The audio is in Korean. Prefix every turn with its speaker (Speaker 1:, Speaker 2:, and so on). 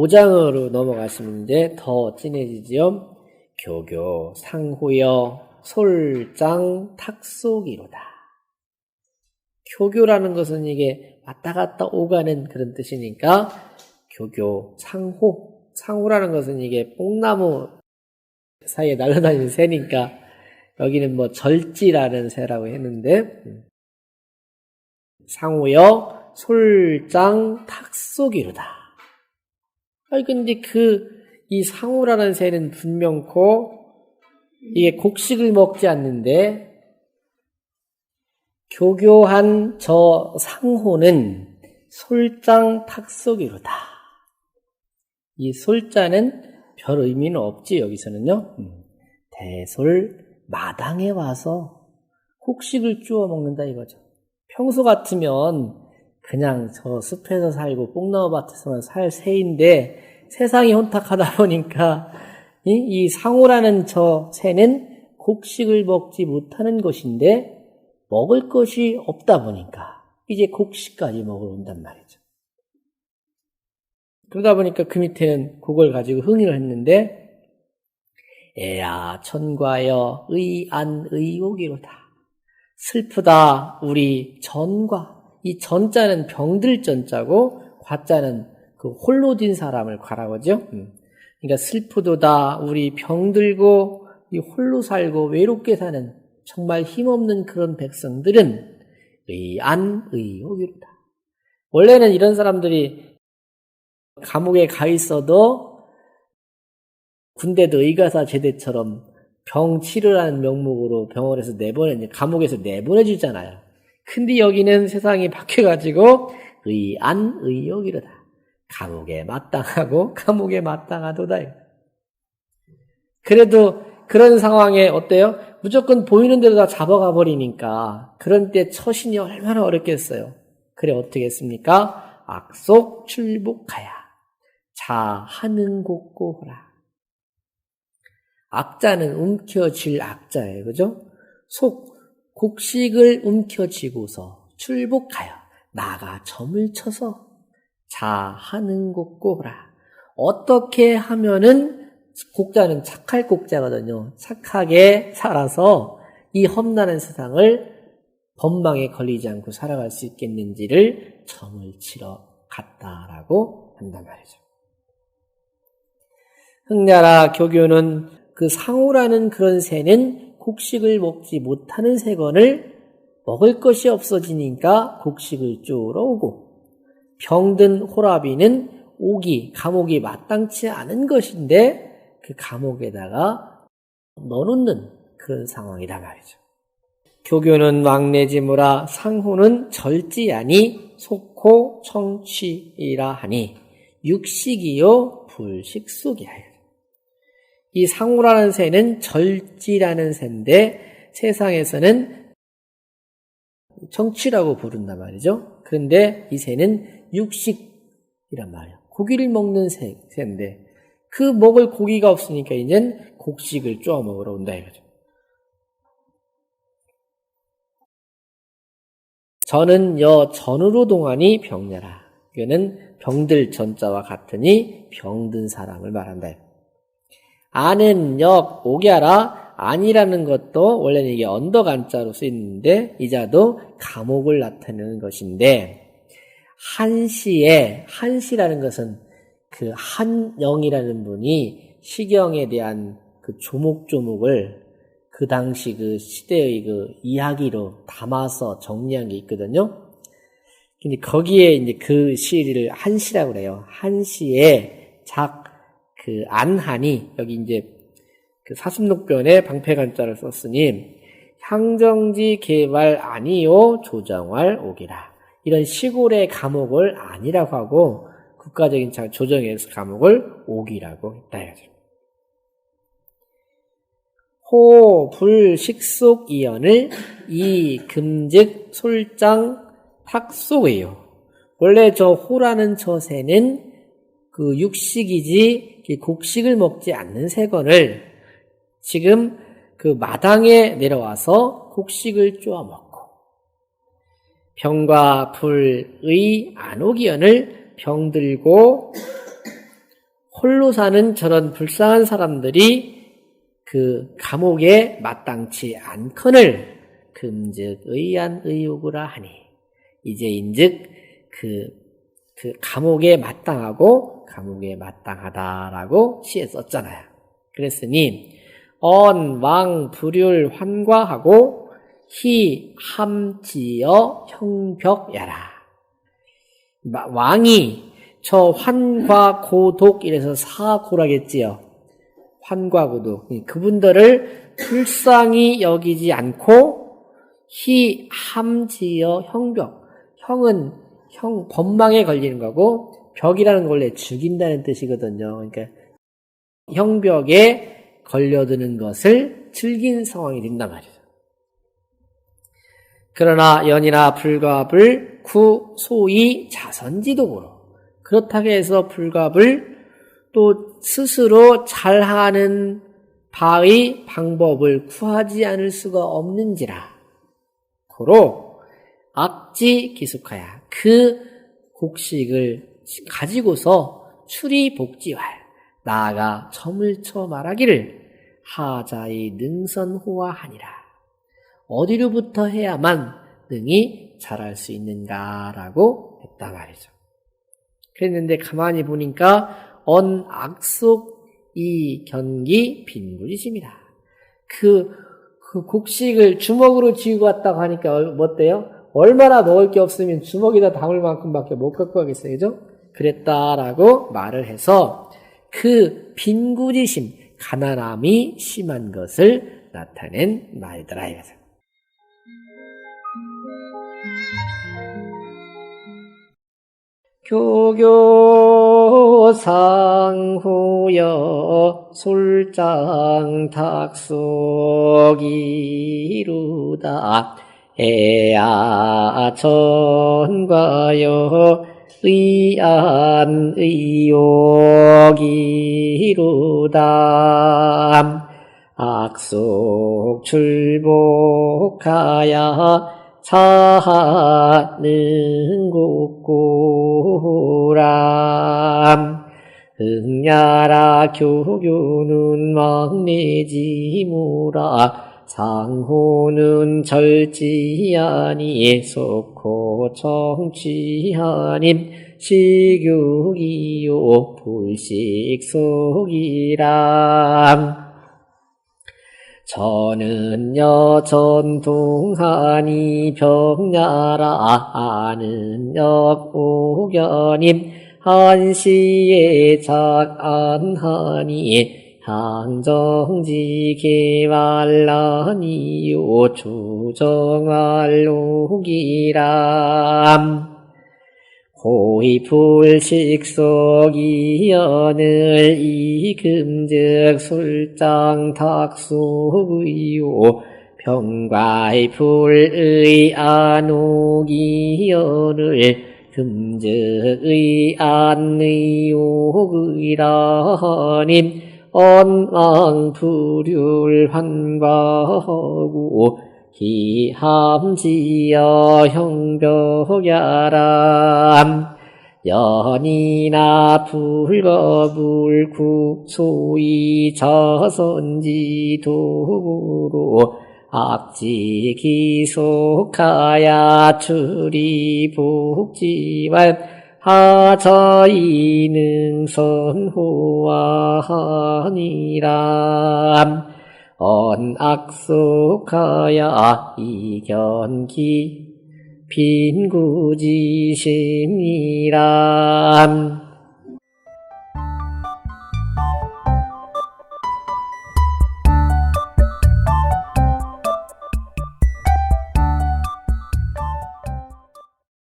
Speaker 1: 5장으로 넘어가시면 이제 더 진해지지요. 교교 상호여 솔장 탁속이로다. 교교라는 것은 이게 왔다 갔다 오가는 그런 뜻이니까 교교 상호 상호라는 것은 이게 뽕나무 사이에 날아다니는 새니까 여기는 뭐 절지라는 새라고 했는데 상호여 솔장 탁속이로다. 아니 근데 그 이 상호라는 새는 분명코 이게 곡식을 먹지 않는데 교교한 저 상호는 솔장 탁속이로다. 이 솔자는 별 의미는 없지 여기서는요. 음. 대솔 마당에 와서 곡식을 주워 먹는다 이거죠. 평소 같으면 그냥 저 숲에서 살고 뽕나무 밭에서만 살 새인데 세상이 혼탁하다 보니까 이, 이 상호라는 저 새는 곡식을 먹지 못하는 것인데 먹을 것이 없다 보니까 이제 곡식까지 먹으러 온단 말이죠. 그러다 보니까 그 밑에는 그걸 가지고 흥의를 했는데 에야 천과여 의안 의옥이로다. 슬프다 우리 전과 이 전자는 병들 전자고 과자는 그 홀로 딘 사람을 가라고죠. 음. 그러니까 슬프도다 우리 병들고 이 홀로 살고 외롭게 사는 정말 힘없는 그런 백성들은 의안의옥이로다. 원래는 이런 사람들이 감옥에 가 있어도 군대도 의가사 제대처럼 병 치료라는 명목으로 병원에서 내보내, 감옥에서 내보내 주잖아요. 근데 여기는 세상이 바뀌어가지고 의안의옥이로다. 감옥에 마땅하고 감옥에 마땅하도다. 그래도 그런 상황에 어때요? 무조건 보이는 대로 다 잡아가 버리니까 그런 때 처신이 얼마나 어렵겠어요. 그래 어떻게 했습니까? 악속 출복하야 자하는 곳고라. 악자는 움켜쥘 악자예요. 그죠? 속 곡식을 움켜쥐고서 출복하여 나가 점을 쳐서 자하는 곳고라. 어떻게 하면은 곡자는 착할 곡자거든요. 착하게 살아서 이 험난한 세상을 법망에 걸리지 않고 살아갈 수 있겠는지를 점을 치러 갔다라고 한단 말이죠. 흥냐라 교교는 그 상우라는 그런 새는 곡식을 먹지 못하는 새건을 먹을 것이 없어지니까 곡식을 쪼러 오고 병든 호라비는 오기, 감옥이 마땅치 않은 것인데 그 감옥에다가 넣어놓는 그런 상황이다 말이죠. 교교는 왕래지무라 상호는 절지아니 속호 청취이라 하니 육식이요 불식 속이하여 이 상호라는 새는 절지라는 새인데 세상에서는 청취라고 부른단 말이죠. 그런데 이 새는 육식이란 말이야. 고기를 먹는 새, 새인데 그 먹을 고기가 없으니까 이젠 곡식을 쪼아 먹으러 온다 이거죠. 저는 여 전으로 동안이 병냐라. 이거는 병들 전자와 같으니 병든 사람을 말한다. 아는 역 오갸라 아니라는 것도 원래는 이게 언덕 안자로 쓰이는데 이자도 감옥을 나타내는 것인데 한시에 한시라는 것은 그 한영이라는 분이 시경에 대한 그 조목조목을 그 당시 그 시대의 그 이야기로 담아서 정리한 게 있거든요. 근데 거기에 이제 그 시를 한시라고 그래요. 한시에 작 그 안한이 여기 이제 그 사슴록변에 방패간자를 썼으니 향정지 개발 아니요 조정할 오기라. 이런 시골의 감옥을 아니라고 하고 국가적인 조정에서 감옥을 옥이라고 했다 해야죠. 호, 불, 식속, 이연을 이, 금즉, 솔장, 탁속이에요. 원래 저 호라는 저 새는 그 육식이지 곡식을 먹지 않는 새건을 지금 그 마당에 내려와서 곡식을 쪼아 먹고 병과 불의 안옥이연을 병들고 홀로 사는 저런 불쌍한 사람들이 그 감옥에 마땅치 않거늘 금즉 의한 의욕이라 하니 이제 인즉 그, 그 감옥에 마땅하고 감옥에 마땅하다라고 시에 썼잖아요. 그랬으니 언, 왕, 불율, 환과하고 희, 함지여, 형벽 야라. 왕이 저 환과 고독 이래서 사고라겠지요. 환과 고독. 그분들을 불쌍히 여기지 않고 희, 함지여, 형벽. 형은 형 법망에 걸리는 거고 벽이라는 건 원래 죽인다는 뜻이거든요. 그러니까 형벽에 걸려드는 것을 즐긴 상황이 된단 말이죠. 그러나 연이나 불갑을 구 소위 자선지도으로 그렇다고 해서 불갑을 또 스스로 잘하는 바의 방법을 구하지 않을 수가 없는지라 고로 악지 기숙하야 그 곡식을 가지고서 출이 복지할 나아가 점을 쳐 말하기를 하자의 능선호화하니라. 어디로부터 해야만 능히 잘할 수 있는가라고 했단 말이죠. 그랬는데 가만히 보니까 언 악속 이 견기 빈구리심이다. 그, 그 곡식을 주먹으로 쥐고 왔다고 하니까 뭐 어때요? 얼마나 먹을 게 없으면 주먹에다 담을 만큼밖에 못 갖고 가겠어요. 그죠? 그랬다라고 말을 해서 그 빈구리심, 가난함이 심한 것을 나타낸 말이더라 이거죠. 교교상후여 술장 탁속이루다 에아천과여 의안 의욕이루다. 악속 출복하야 사하는 국고람. 응야라 교교는 막내지무라 상호는 절지하니 속호 청취하님 시교기요 불식속이람 저는여 전통하니 병야라 아는 역 오견님 한시에 작안하니 항정지 개말라니요 주정알록이람. 호이풀식석이연을 이금즉 술장 탁소의요 병과의 풀의 안옥이연을 금즉의 안의욕의라님 언왕불율 환과하고 기함지여 형벽야람. 연이나 불거불구 소위 자선지 도구로 악지 기속하야 출이 복지왈 하자이능 선호하니람 언악속하야 이견기 빈구지심이람